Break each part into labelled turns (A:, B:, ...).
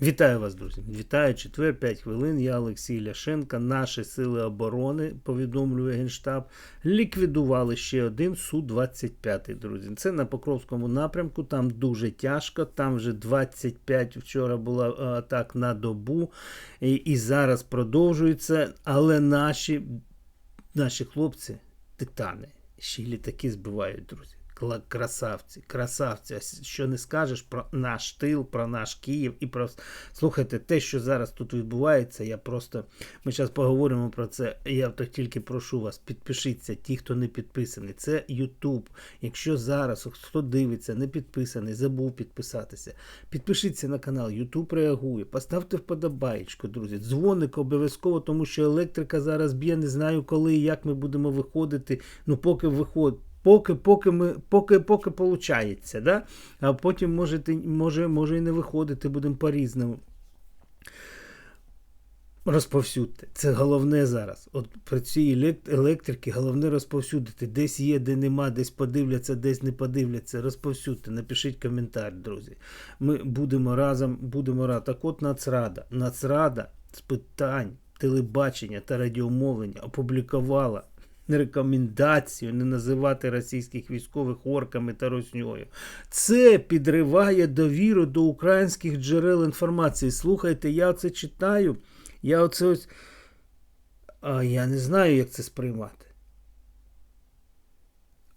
A: Вітаю вас, друзі! Вітаю четвер, 5 хвилин. Я Олексій Ляшенко. Наші сили оборони, повідомлює Генштаб, ліквідували ще один Су-25, друзі. Це на Покровському напрямку, там дуже тяжко, там вже 25 вчора була е, атак на добу, і, і зараз продовжується. Але наші, наші хлопці, титани, ще літаки збивають, друзі. Красавці, красавці. Що не скажеш про наш тил, про наш Київ і про слухайте, те, що зараз тут відбувається, я просто ми зараз поговоримо про це. Я тільки прошу вас, підпишіться, ті, хто не підписаний. Це Ютуб. Якщо зараз хто дивиться, не підписаний, забув підписатися. Підпишіться на канал, Ютуб реагує. Поставте вподобаєчку, друзі. Дзвоник обов'язково, тому що електрика зараз б'є. Не знаю коли і як ми будемо виходити. Ну, поки виходить. Поки, поки ми, поки, поки получається, да? а потім можете, може, може і не виходити, будемо по-різному. Розповсюдьте. Це головне зараз. От при цій елект- електрики головне розповсюдити. Десь є, де нема, десь подивляться, десь не подивляться. Розповсюдьте, напишіть коментар, друзі. Ми будемо разом, будемо разом. Так от Нацрада. Нацрада з питань телебачення та радіомовлення опублікувала рекомендацію не називати російських військових орками та росньою. Це підриває довіру до українських джерел інформації. Слухайте, я це читаю. Я оце ось. А я не знаю, як це сприймати.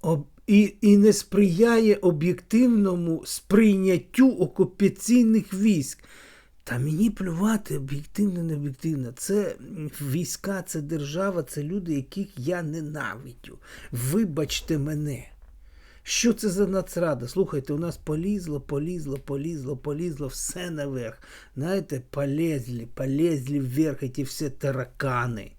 A: Об... І, і не сприяє об'єктивному сприйняттю окупаційних військ. Та мені плювати об'єктивно, не об'єктивно. Це війська, це держава, це люди, яких я ненавидю. Вибачте мене. Що це за нацрада? Слухайте, у нас полізло, полізло, полізло, полізло все наверх. Знаєте, полезли, полезли вверх ці всі таракани.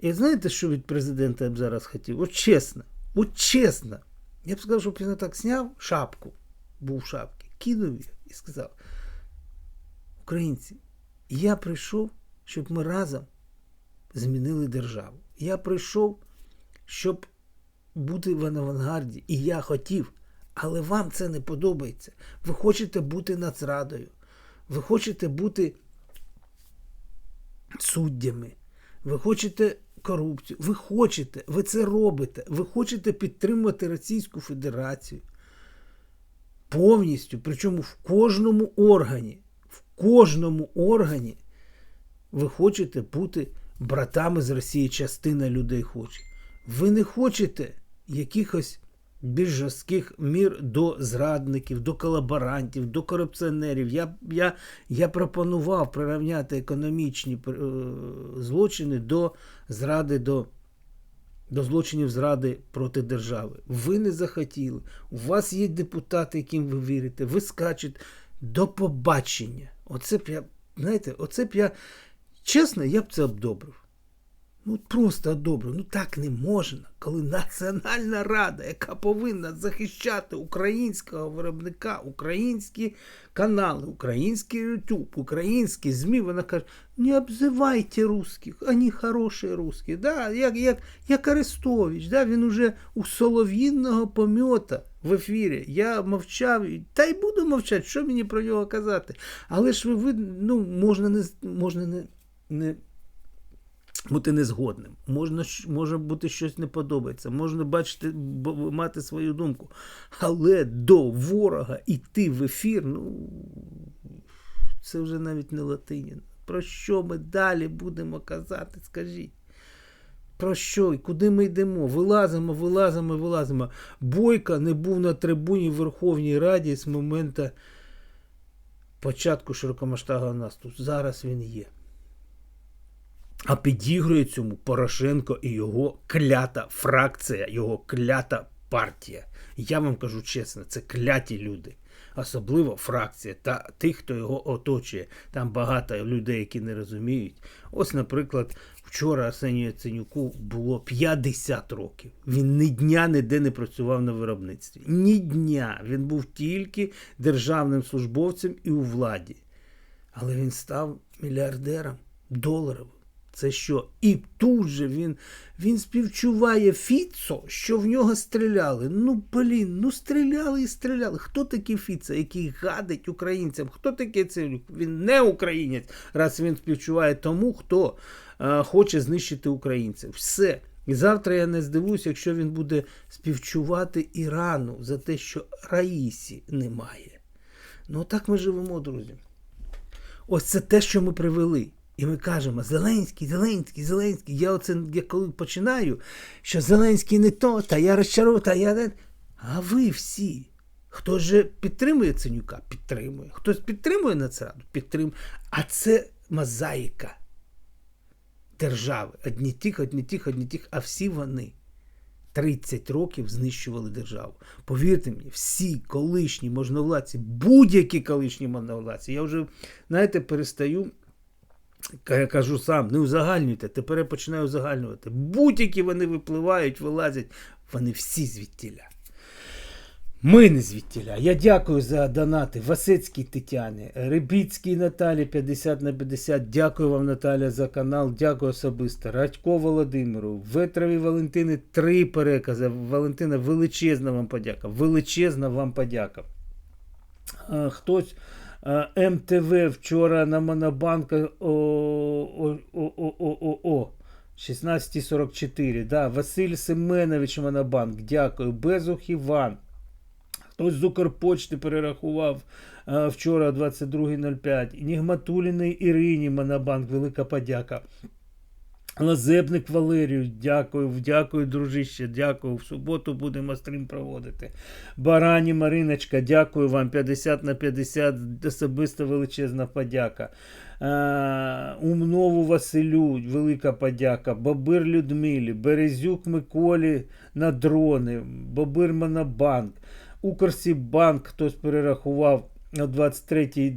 A: І знаєте, що від президента я б зараз хотів? От чесно, от чесно. Я б сказав, щоб він так зняв шапку, був в шапці, кинув її і сказав. Українці, я прийшов, щоб ми разом змінили державу. Я прийшов, щоб бути в авангарді. І я хотів, але вам це не подобається. Ви хочете бути нацрадою, ви хочете бути суддями, ви хочете корупцію, ви хочете, ви це робите, ви хочете підтримувати Російську Федерацію повністю, причому в кожному органі кожному органі ви хочете бути братами з Росії, частина людей хоче. Ви не хочете якихось більш жорстких мір до зрадників, до колаборантів, до корупціонерів. Я я, я пропонував прирівняти економічні е, злочини до зради до. До злочинів зради проти держави. Ви не захотіли. У вас є депутати, яким ви вірите. Ви скачете до побачення. Оце б я, знаєте, оце б я, чесно, я б це обдобрив. Ну, просто одобрив. Ну так не можна, коли Національна Рада, яка повинна захищати українського виробника, українські канали, український YouTube, українські ЗМІ, вона каже, не обзивайте русських, вони хороші русські. Да? Як як, як Арестович, да? він уже у солов'їнного помьота в ефірі. Я мовчав, та й буду мовчати, що мені про нього казати. Але ж ви, ви ну, можна не можна не. не бути незгодним, можна може бути щось не подобається, можна бачити, мати свою думку. Але до ворога йти в ефір, ну це вже навіть не латинін. Про що ми далі будемо казати? Скажіть? Про що і куди ми йдемо? Вилазимо, вилазимо, вилазимо. Бойка не був на трибуні в Верховній Раді з моменту початку широкомасштабного наступу. Зараз він є. А підігрує цьому Порошенко і його клята фракція, його клята партія. Я вам кажу чесно, це кляті люди. Особливо фракція та тих, хто його оточує. Там багато людей, які не розуміють. Ось, наприклад, вчора Арсенію Яценюку було 50 років. Він ні дня ніде не працював на виробництві. Ні дня. Він був тільки державним службовцем і у владі. Але він став мільярдером доларовим. Це що? І тут же він, він співчуває Фіцо, що в нього стріляли. Ну, блін, ну стріляли і стріляли. Хто такий Фіцо, який гадить українцям? Хто такий Цирюк? Він не українець, раз він співчуває тому, хто е, хоче знищити українців. Все. І завтра я не здивуюся, якщо він буде співчувати Ірану за те, що Раїсі немає. Ну, так ми живемо, друзі. Ось це те, що ми привели. І ми кажемо: Зеленський, Зеленський, Зеленський. Я оце я коли починаю, що Зеленський не то, та я розчарую, та я не. А ви всі. Хто же підтримує Ценюка? Підтримує. Хтось підтримує Нацраду? Підтримує. А це мозаїка держави. Одні тих, одні тих, одні тих, а всі вони 30 років знищували державу. Повірте мені, всі колишні можновладці, будь-які колишні можновладці, я вже, знаєте, перестаю. Я кажу сам, не узагальнюйте, тепер я починаю узагальнювати. Будь-які вони випливають, вилазять, вони всі звідтіля. Ми не звідтіля. Я дякую за донати Васецькій Тетяні, Рибіцькій Наталі 50 на 50. Дякую вам, Наталя, за канал. Дякую особисто. Радько Володимиру, Ветрові Валентини, три перекази. Валентина, величезна вам подяка. Величезна вам подяка. Хтось МТВ вчора на Монобанка о, о, о, о, о, о, о. 16.44. Да, Василь Семенович Монобанк. Дякую. Безух Іван. Хтось з Укрпочти перерахував а, вчора 22.05. Нігматуліний Ірині Монобанк, велика подяка. Лазебник Валерію, дякую, дякую, дружище, дякую. В суботу будемо стрім проводити. Барані Мариночка, дякую вам. 50 на 50, особисто величезна подяка. А, Умнову Василю, велика подяка. Бабир Людмилі, Березюк Миколі на дрони, Бабир Монобанк. Укрсібанк хтось перерахував о 23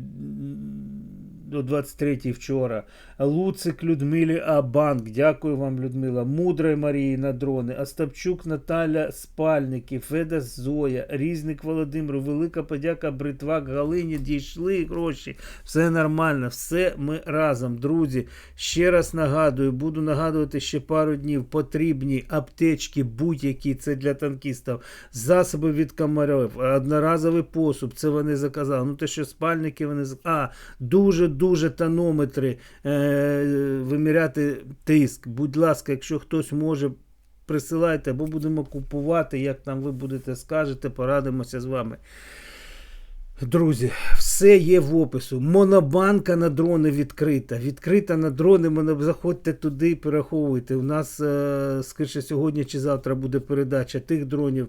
A: до 23 вчора. Луцик Людмилі А. Банк. Дякую вам, Людмила. Мудрої Марії на дрони. Остапчук Наталя Спальники, Феда Зоя, Різник Володимир. Велика подяка Бритвак Галині. Дійшли гроші. Все нормально, все ми разом. Друзі, ще раз нагадую, буду нагадувати ще пару днів. Потрібні аптечки, будь-які, це для танкістів, засоби від комарів, одноразовий посуд. Це вони заказали. Ну, те, що спальники вони А, дуже дуже тонометри е, виміряти тиск. Будь ласка, якщо хтось може, присилайте, або будемо купувати, як там ви будете скажете, порадимося з вами. Друзі, все є в опису. Монобанка на дрони відкрита. Відкрита на дрони. Заходьте туди і перераховуйте. У нас, е, скоріше, сьогодні чи завтра буде передача тих дронів.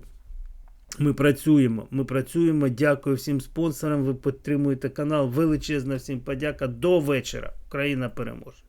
A: Ми працюємо. Ми працюємо. Дякую всім спонсорам. Ви підтримуєте канал. Величезна всім подяка. До вечора. Україна переможе.